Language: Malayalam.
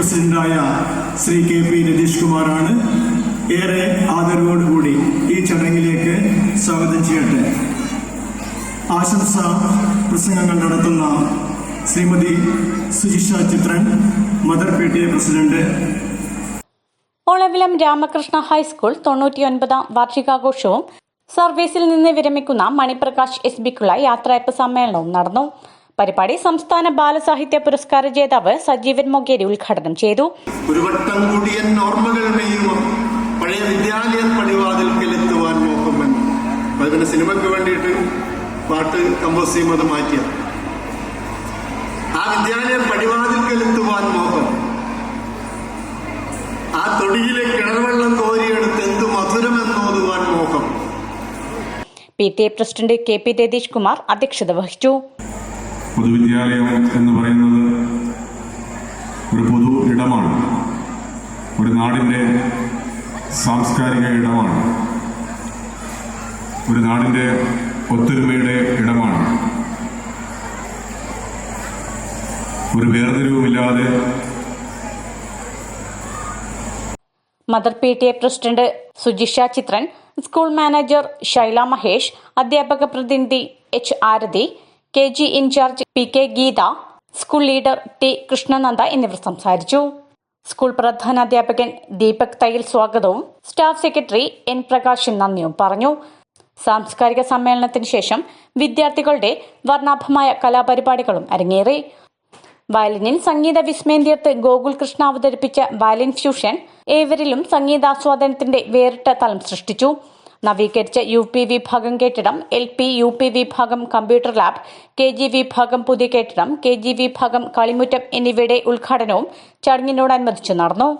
പ്രസിഡന്റായ ശ്രീ കെ പി രതീഷ് കുമാറാണ്. ഏറെ ആദരവോടുകൂടി ഈ ചടങ്ങിലേക്ക് സ്വാഗതം ചെയ്യട്ടെ. ആശംസ പ്രസംഗങ്ങൾ നടത്തുന്ന Shrimati Sujisha Chithran mother P T A president. Olavilam Ramakrishna high school തൊണ്ണൂറ്റിയൊൻപതാം വാർഷികാഘോഷവും സർവീസിൽ നിന്ന് വിരമിക്കുന്ന മണിപ്രകാശ് എസ് ബിക്കുള്ള യാത്രയപ്പ് സമ്മേളനവും നടന്നു. പരിപാടി സംസ്ഥാന ബാലസാഹിത്യ പുരസ്കാര ജേതാവ് സജീവൻ മൊഗേരി ഉദ്ഘാടനം ചെയ്തു. ഒരു വട്ടം കൂടി ഓർമ്മകൾ പഴയ വിദ്യാലയ പടിവാതിൽക്കലെത്തുവാൻ മോഹമൻ അപ്പൊ പിന്നെ സിനിമയ്ക്ക് വേണ്ടിയിട്ട് പാട്ട് കമ്പോസ് ചെയ്യുമ്പോൾ മാറ്റിയ ആ വിദ്യാലയ പടിവാതിൽക്കലെത്തുവാൻ മോഹം. ആ തൊടിയിലെ കിണർവെള്ളം കോരിയെടുത്ത് എന്ത് മധുരമെന്നോതുവാൻ മോഹം. P T A president K P Ratheesh Kumar അധ്യക്ഷത വഹിച്ചു. പൊതുവിദ്യാലയം എന്ന് പറയുന്നത് ഒരു പൊതു ഇടമാണ്. ഒരു നാടിന്റെ സാംസ്കാരിക ഇടമാണ്. ഒരു നാടിന്റെ ഒത്തൊരുമയുടെ ഇടമാണ്. ഒരു വേർതിരിവുമില്ലാതെ mother P T A president Sujisha Chithran school manager Shaila Mahesh അധ്യാപക പ്രതിനിധി H Aarathi K G incharge P K Geetha school leader T Krishnananda എന്നിവർ സംസാരിച്ചു. സ്കൂൾ പ്രധാനാധ്യാപകൻ ദീപക് തയ്യൽ സ്വാഗതവും സ്റ്റാഫ് സെക്രട്ടറി എൻ പ്രകാശൻ നന്ദിയും പറഞ്ഞു. സാംസ്കാരിക സമ്മേളനത്തിന് ശേഷം വിദ്യാർത്ഥികളുടെ വർണാഭമായ കലാപരിപാടികളും അരങ്ങേറി. വയലിനിൽ സംഗീത വിസ്മയം തീർത്ത് ഗോകുൽ കൃഷ്ണ അവതരിപ്പിച്ച വയലിൻ ഫ്യൂഷൻ ഏവരിലും സംഗീതാസ്വാദനത്തിന്റെ വേറിട്ട തലം സൃഷ്ടിച്ചു. നവീകരിച്ച യു പി വിഭാഗം കെട്ടിടം എൽ പി യു പി വിഭാഗം കമ്പ്യൂട്ടർ ലാബ് കെ ജി വിഭാഗം പുതിയ കെട്ടിടം കെ ജി വിഭാഗം കളിമുറ്റം എന്നിവയുടെ ഉദ്ഘാടനവും ചടങ്ങിനോടനുബന്ധിച്ച് നടന്നു.